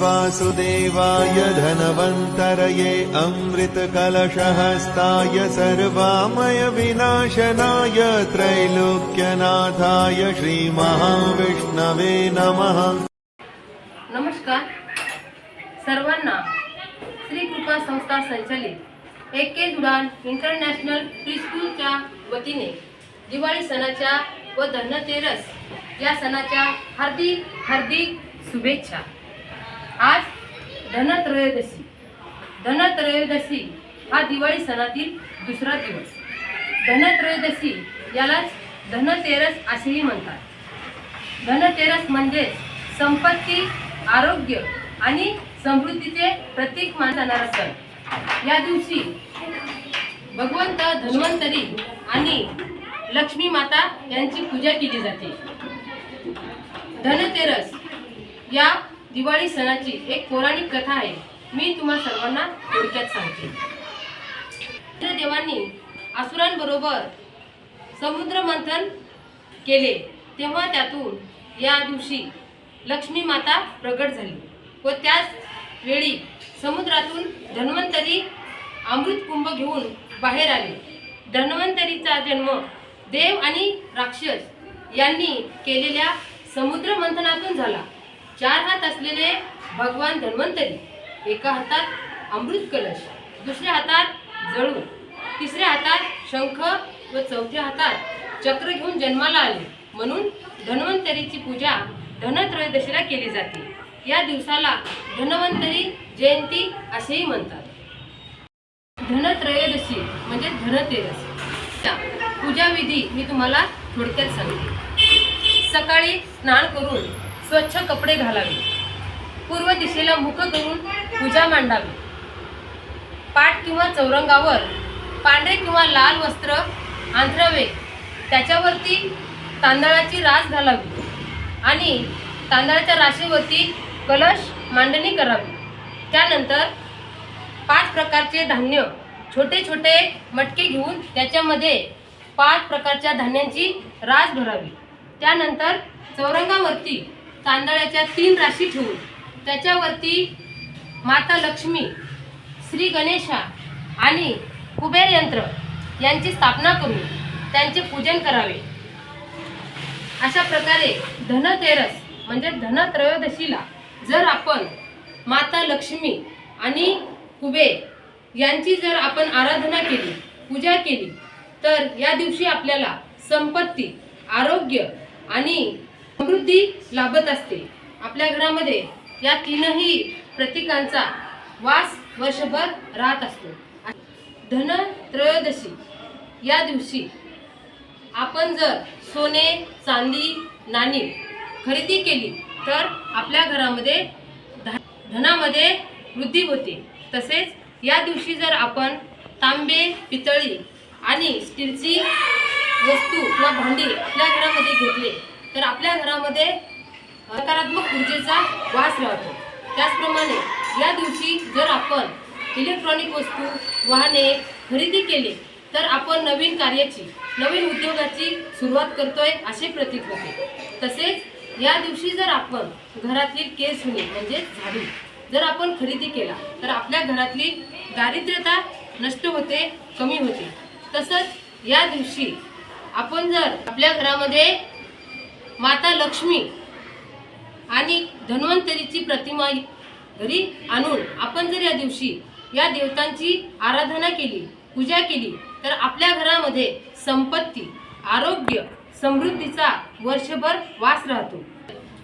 वासुदेवाय धनवन्तरये अमृतकलशहस्ताय सर्वामय विनाशनाय त्रैलोक्यनाथाय श्रीमहाविष्णवे नमः। नमस्कार। सर्वांना श्री कृपा संस्था संचलित एक के उडान इंटरनॅशनल प्रीस्कूलच्या वतीने दिवाळी सणाच्या व धनतेरस या सणाच्या हार्दिक हार्दिक शुभेच्छा. आज धनत्रयोदशी. धनत्रयोदशी हा दिवाळी सणातील दुसरा दिवस. धनत्रयोदशी यालाच धनतेरस असेही म्हणतात. धनतेरस म्हणजे संपत्ती आरोग्य आणि समृद्धीचे प्रतीक मानला जाणारा सण. या दिवशी भगवंत धन्वंतरी आणि लक्ष्मी माता यांची पूजा केली जाते. धनतेरस या दिवाळी सणाची एक पौराणिक कथा आहे. मी तुम्हा सर्वांना थोडक्यात सांगते. इंद्रदेवांनी असुरांबरोबर समुद्र मंथन केले. तेव्हा त्यातून या दिवशी लक्ष्मी माता प्रगट झाली व त्याच वेळी समुद्रातून धन्वंतरी अमृत कुंभ घेऊन बाहेर आले. धन्वंतरीचा जन्म देव आणि राक्षस यांनी केलेल्या समुद्र मंथनातून झाला. चार हात असलेले भगवान धन्वंतरी एका हातात अमृत कलश दुसऱ्या हातात जळू तिसऱ्या हातात शंख व चौथ्या हातात चक्र घेऊन जन्माला आले. म्हणून धन्वंतरीची पूजा धनत्रयोदशीला केली जाते. या दिवसाला धन्वंतरी जयंती असेही म्हणतात. धनत्रयोदशी म्हणजे धनतेरस. पूजाविधी मी तुम्हाला थोडक्यात सांगते. सकाळी स्नान करून स्वच्छ कपडे घालावे. पूर्व दिशेला मुख करून पूजा मांडावी. पाठ किंवा चौरंगावर पांढरे किंवा लाल वस्त्र अंथरावे. त्याच्यावरती तांदळाची रास घालावी आणि तांदळाच्या राशीवरती कलश मांडणी करावी. त्यानंतर पाच प्रकारचे धान्य छोटे छोटे मटके घेऊन त्याच्यामध्ये पाच प्रकारच्या धान्यांची रास भरावी. त्यानंतर चौरंगावरती तांदळाच्या तीन राशी ठेवून. त्याच्यावरती माता लक्ष्मी श्री गणेशा आणि कुबेर यंत्र यांची स्थापना करून त्यांचे पूजन करावे. अशा प्रकारे धनतेरस म्हणजे धनत्रयोदशीला जर आपण माता लक्ष्मी आणि कुबेर यांची जर आपण आराधना केली पूजा केली तर या दिवशी आपल्याला संपत्ती आरोग्य आणि समृद्धी लाभत असते. आपल्या घरामध्ये या तीनही प्रतीकांचा वास वर्षभर राहत असतो. धन त्रयोदशी. या दिवशी आपण जर सोने चांदी नाणी खरेदी केली तर आपल्या घरामध्ये ध- धनामध्ये वृद्धी होते. तसेच या दिवशी जर आपण तांबे पितळी आणि स्टीलची वस्तू किंवा भांडी आपल्या घरामध्ये घेतले तर आपल्या घरामध्ये नकारात्मक ऊर्जेचा वास राहतो. त्याचप्रमाणे या दिवशी जर आपण इलेक्ट्रॉनिक वस्तू वाहने खरेदी केले तर आपण नवीन कार्याची नवीन उद्योगाची सुरुवात करतोय असे प्रतीक होते. तसेच या दिवशी जर आपण घरातील केस होणे म्हणजे झाडू जर आपण खरेदी केला तर आपल्या घरातली दारिद्र्यता नष्ट होते कमी होते. तसंच या दिवशी आपण जर आपल्या घरामध्ये माता लक्ष्मी आणि धन्वंतरीची प्रतिमा घरी आणून आपण जर या दिवशी या देवतांची आराधना केली पूजा केली तर आपल्या घरामध्ये संपत्ती आरोग्य समृद्धीचा वर्षभर वास राहतो.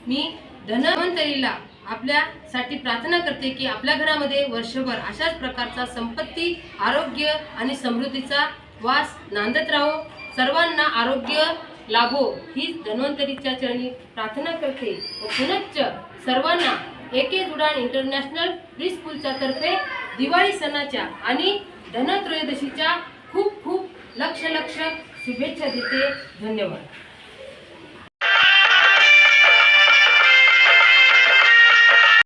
मी धन्वंतरीला आपल्यासाठी प्रार्थना करते की आपल्या घरामध्ये वर्षभर अशाच प्रकारचा संपत्ती आरोग्य आणि समृद्धीचा वास नांदत राहो. सर्वांना आरोग्य लाभो. ही धन्वंतरीच्या चरणी प्रार्थना करते व पुनश्च सर्वांना एके उडान इंटरनॅशनल प्री स्कूलच्या तर्फे दिवाळी सणाच्या आणि धनत्रयोदशीच्या खूप खूप लक्ष लक्ष शुभेच्छा देते. धन्यवाद.